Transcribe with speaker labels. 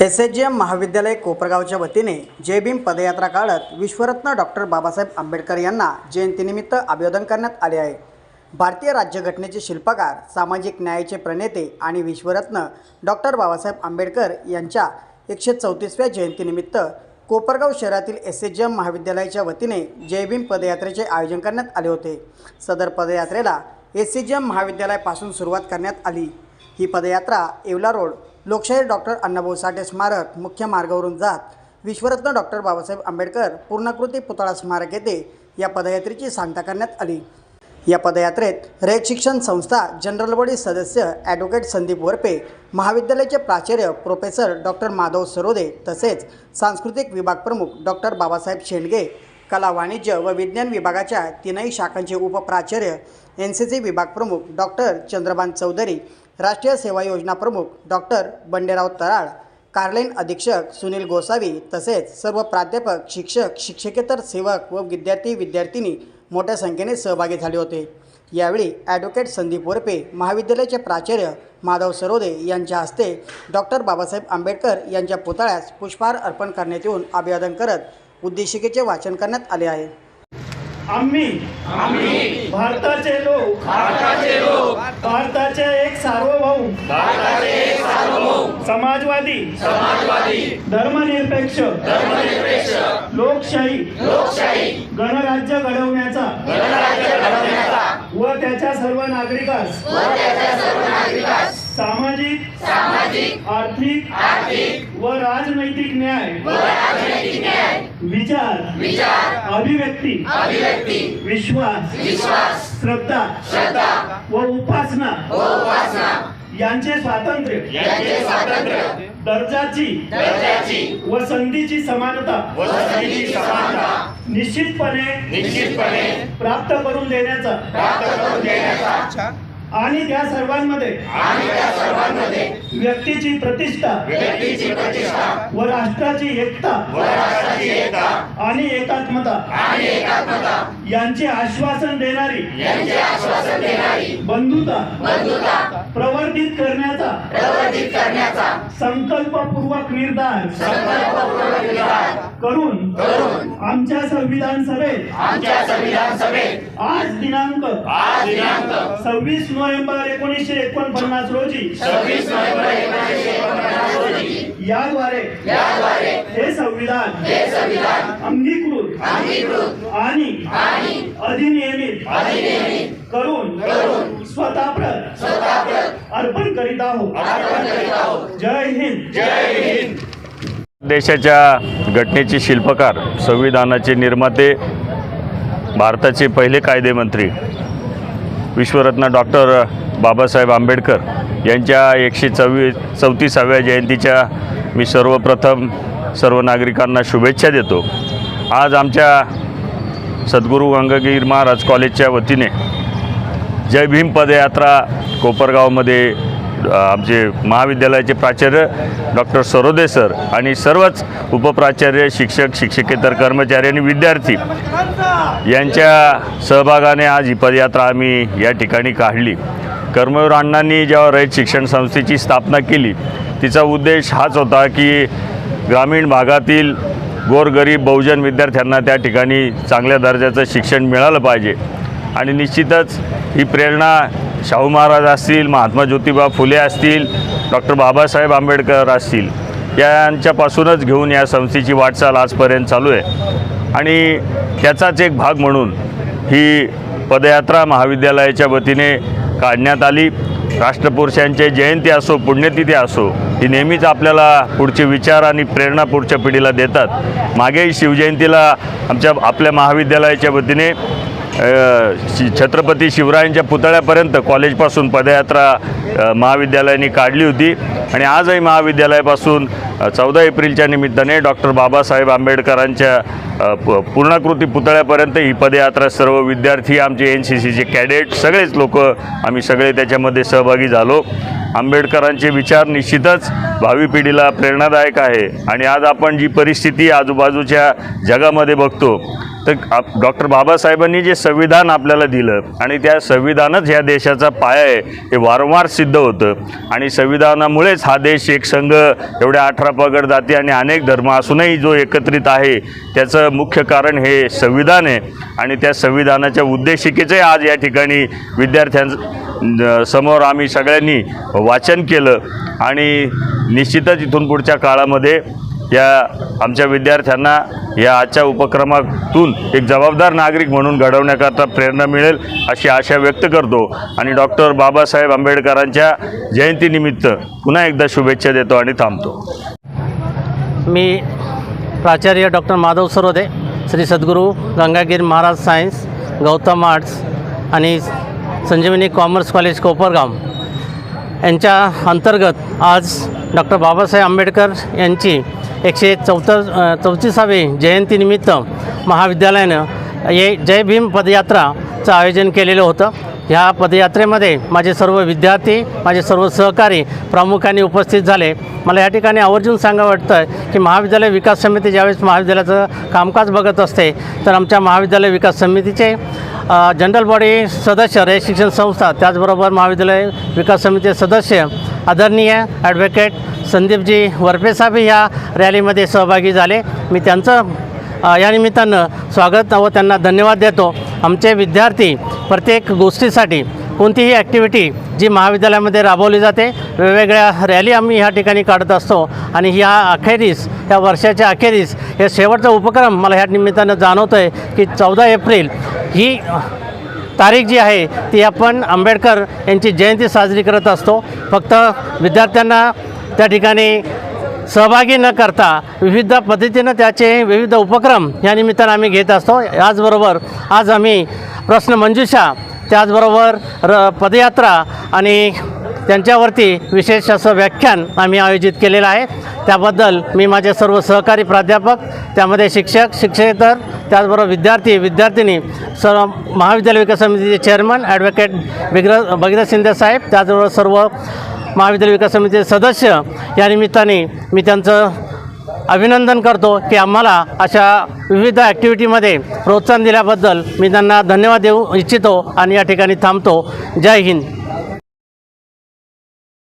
Speaker 1: S H G M महाविद्यालय कोपरगावच्या वतीने जय भीम पदयात्रा काढत विश्वरत्न डॉक्टर बाबासाहेब आंबेडकर यांना जयंतीनिमित्त अभिवादन करण्यात आले आहे. भारतीय राज्यघटनेचे शिल्पकार सामाजिक न्यायाचे प्रणेते आणि विश्वरत्न डॉक्टर बाबासाहेब आंबेडकर यांच्या एकशे चौतीसव्या जयंतीनिमित्त कोपरगाव शहरातील एस एच जी एम महाविद्यालयाच्या वतीने जय भीम पदयात्रेचे आयोजन करण्यात आले होते. सदर पदयात्रेला एस सी जी एम महाविद्यालयापासून सुरुवात करण्यात आली. ही पदयात्रा येवला रोड लोकशाहीर डॉक्टर अण्णाभाऊ साठे स्मारक मुख्य मार्गावरून जात विश्वरत्न डॉक्टर बाबासाहेब आंबेडकर पूर्णाकृती पुतळा स्मारक येथे या पदयात्रेची सांगता करण्यात आली. या पदयात्रेत रयत शिक्षण संस्था जनरल बॉडी सदस्य ॲडव्होकेट संदीप वरपे महाविद्यालयाचे प्राचार्य प्रोफेसर डॉक्टर माधव सरोदे तसेच सांस्कृतिक विभाग प्रमुख डॉक्टर बाबासाहेब शेंडगे कला वाणिज्य व विज्ञान विभागाच्या तीनही शाखांचे उपप्राचार्य एन सी सी विभाग प्रमुख डॉक्टर चंद्रभान चौधरी राष्ट्रीय सेवा योजना प्रमुख डॉक्टर बंडेराव तराळ कार्लेन अधीक्षक सुनील गोसावी तसेच सर्व प्राध्यापक शिक्षक शिक्षकेतर सेवक व विद्यार्थी विद्यार्थिनी मोठ्या संख्येने सहभागी झाले होते. यावेळी ॲडव्होकेट संदीप वरपे महाविद्यालयाचे प्राचार्य माधव सरोदे यांच्या हस्ते डॉक्टर बाबासाहेब आंबेडकर यांच्या पुतळ्यास पुष्पहार अर्पण करण्यात येऊन अभिवादन करत उद्देशिकेचे वाचन करण्यात आले आहे.
Speaker 2: आम्ही आम्ही भारताचे लोक भारताचे लोक भारताचे एक सार्वभौम भारताचे एक सार्वभौम समाजवादी समाजवादी धर्मनिरपेक्ष धर्मनिरपेक्ष लोकशाही लोकशाही गणराज्य घडवण्याचा गणराज्य घडवण्याचा व त्याच्या सर्व नागरिकास व त्याच्या सर्व नागरिकास सामाजिक सामाजिक आर्थिक आर्थिक व राजनैतिक न्याय. व राजनैतिक न्याय. विचार विचार अभिव्यक्ती अभिव्यक्ती विश्वास विश्वास श्रद्धा श्रद्धा व उपासना. व उपासना. यांचे स्वातंत्र्य यांचे स्वातंत्र्य. दर्जाची दर्जाची. व संधीची समानता. व संधीची समानता. निश्चितपणे निश्चितपणे. प्राप्त करून देण्याचा. प्राप्त करून देण्याचा. आणि त्या सर्वांमध्ये आणि त्या सर्वांमध्ये व्यक्तीची प्रतिष्ठा व्यक्तीची प्रतिष्ठा व राष्ट्राची एकता व राष्ट्राची एकता आणि एकात्मता आणि एकात्मता यांचे आश्वासन देणारी यांचे आश्वासन देणारी बंधुता बंधुता प्रवर्धित करण्याचा प्रवर्धित करण्याचा संकल्पपूर्वक निर्धार संकल्पपूर्वक निर्धार करून करून आमच्या संविधान सभेत आमच्या संविधान सभेत आज दिनांक आज दिनांक सव्वीस नोव्हेंबर एकोणीसशे एकोणपन्नास रोजी. सव्वीस नोव्हेंबर एकोणीसशे एकोणपन्नास रोजी. याद्वारे याद्वारे हे संविधान हे संविधान अंगीकृत अंगीकृत आणि आणि अधिनियमित अधिनियमित करून करून स्वतःप्रत स्वतःप्रत अर्पण करीत आहोत. अर्पण करीत आहोत. जय हिंद. जय हिंद.
Speaker 3: देशाच्या घटनेचे शिल्पकार संविधानाचे निर्माते भारताचे पहिले कायदेमंत्री विश्वरत्न डॉक्टर बाबासाहेब आंबेडकर यांच्या एकशे चव्वी चौतीसाव्या जयंतीच्या मी सर्वप्रथम सर्व नागरिकांना शुभेच्छा देतो. आज आमच्या सद्गुरू गंगगीर महाराज कॉलेजच्या वतीने जय भीम पदयात्रा कोपरगावमध्ये आमचे महाविद्यालयाचे प्राचार्य डॉक्टर सरोदे सर आणि सर्वच उपप्राचार्य शिक्षक शिक्षकेतर कर्मचारी आणि विद्यार्थी यांच्या सहभागाने आज ही पदयात्रा आम्ही या ठिकाणी काढली. कर्मवीर अण्णांनी जेव्हा रयत शिक्षण संस्थेची स्थापना केली तिचा उद्देश हाच होता की ग्रामीण भागातील गोरगरीब बहुजन विद्यार्थ्यांना त्या ठिकाणी चांगल्या दर्जाचं शिक्षण मिळालं पाहिजे. आणि निश्चितच ही प्रेरणा शाहू महाराज असतील महात्मा ज्योतिबा फुले असतील डॉक्टर बाबासाहेब आंबेडकर असतील यांच्यापासूनच घेऊन या संस्थेची वाटचाल आजपर्यंत चालू आहे. आणि त्याचाच एक भाग म्हणून ही पदयात्रा महाविद्यालयाच्या वतीने काढण्यात आली. राष्ट्रपुरुषांचे जयंती असो पुण्यतिथी असो ही नेहमीच आपल्याला पुढचे विचार आणि प्रेरणा पुढच्या पिढीला देतात. मागेही शिवजयंतीला आमच्या आपल्या महाविद्यालयाच्या वतीने शि छत्रपती शिवरायांच्या पुतळ्यापर्यंत कॉलेजपासून पदयात्रा महाविद्यालयाने काढली होती. आणि आजही महाविद्यालयापासून चौदा एप्रिलच्या निमित्ताने डॉक्टर बाबासाहेब आंबेडकरांच्या प- पूर्णाकृती पुतळ्यापर्यंत ही पदयात्रा सर्व विद्यार्थी आमचे एन सी सीचे कॅडेट सगळेच लोक आम्ही सगळे त्याच्यामध्ये सहभागी झालो. आंबेडकरांचे विचार निश्चितच भावी पिढीला प्रेरणादायक आहे. आणि आज आपण जी परिस्थिती आजूबाजूच्या जगामध्ये बघतो तर आप- डॉक्टर बाबासाहेबांनी जे संविधान आपल्याला दिलं आणि त्या संविधानच ह्या देशाचा पाया आहे हे वारंवार सिद्ध होतं. आणि संविधानामुळेच हा देश एक संघ एवढ्या अठरा पगड जाती आणि अनेक धर्म असूनही जो एकत्रित आहे त्याचं मुख्य कारण हे संविधान आहे. आणि त्या संविधानाच्या उद्देशिकेचे आज या ठिकाणी विद्यार्थ्यां समोर आम्ही सगळ्यांनी वाचन केलं. आणि निश्चितच इथून पुढच्या काळामध्ये या आमच्या विद्यार्थ्यांना या आजच्या उपक्रमातून एक जबाबदार नागरिक म्हणून घडवण्याकरता प्रेरणा मिळेल अशी आशा व्यक्त करतो. आणि डॉक्टर बाबासाहेब आंबेडकरांच्या जयंतीनिमित्त पुन्हा एकदा शुभेच्छा देतो आणि थांबतो.
Speaker 4: मी प्राचार्य doctor Madhav Sarode Shri Sadguru Gangagir Maharaj science Gautam arts आणि संजीवनी कॉमर्स कॉलेज कोपरगाव. यांच्या अंतर्गत आज डॉक्टर बाबासाहेब आंबेडकर यांची एकशे चौथा चौतीसावी जयंतीनिमित्त महाविद्यालयानं ये जय भीम पदयात्राचं आयोजन केलेलं होतं. ह्या पदयात्रेमध्ये माझे सर्व विद्यार्थी माझे सर्व सहकारी प्रामुख्याने उपस्थित झाले. मला या ठिकाणी आवर्जून सांगा वाटतं की महाविद्यालय विकास समिती ज्यावेळेस महाविद्यालयाचं कामकाज बघत असते तर आमच्या महाविद्यालय विकास समितीचे जनरल बॉडी सदस्य रे शिक्षण संस्था त्याचबरोबर महाविद्यालय विकास समितीचे सदस्य आदरणीय ॲडव्होकेट संदीपजी वरफेसाहेब ह्या रॅलीमध्ये सहभागी झाले. मी त्यांचं या निमित्तानं स्वागत व त्यांना धन्यवाद देतो. आमचे विद्यार्थी प्रत्येक गोष्टीसाठी कोणतीही ॲक्टिव्हिटी जी महाविद्यालयामध्ये राबवली जाते वेगवेगळ्या रॅली आम्ही ह्या ठिकाणी काढत असतो. आणि ह्या अखेरीस या वर्षाच्या अखेरीस हे शेवटचा उपक्रम मला ह्या निमित्तानं जाणवतं आहे की चौदा एप्रिल ही तारीख जी आहे ती आपण आंबेडकर यांची जयंती साजरी करत असतो. फक्त विद्यार्थ्यांना त्या ठिकाणी सहभागी न करता विविध पद्धतीनं त्याचे विविध उपक्रम या निमित्तानं आम्ही घेत असतो. याचबरोबर आज आम्ही प्रश्नमंजुषा त्याचबरोबर र पदयात्रा आणि त्यांच्यावरती विशेष असं व्याख्यान आम्ही आयोजित केलेलं आहे. त्याबद्दल मी माझे सर्व सहकारी प्राध्यापक त्यामध्ये शिक्षक शिक्षकेतर त्याचबरोबर विद्यार्थी विद्यार्थिनी सर्व महाविद्यालय विकास समितीचे चेअरमन ॲडव्होकेट बिग्र भगीरथ शिंदे साहेब त्याचबरोबर सर्व महाविद्यालय विकास समितीचे सदस्य या निमित्ताने मी त्यांचं अभिनंदन करतो की आम्हाला अशा विविध ॲक्टिव्हिटीमध्ये प्रोत्साहन दिल्याबद्दल मी त्यांना धन्यवाद देऊ इच्छितो आणि या ठिकाणी थांबतो. जय हिंद.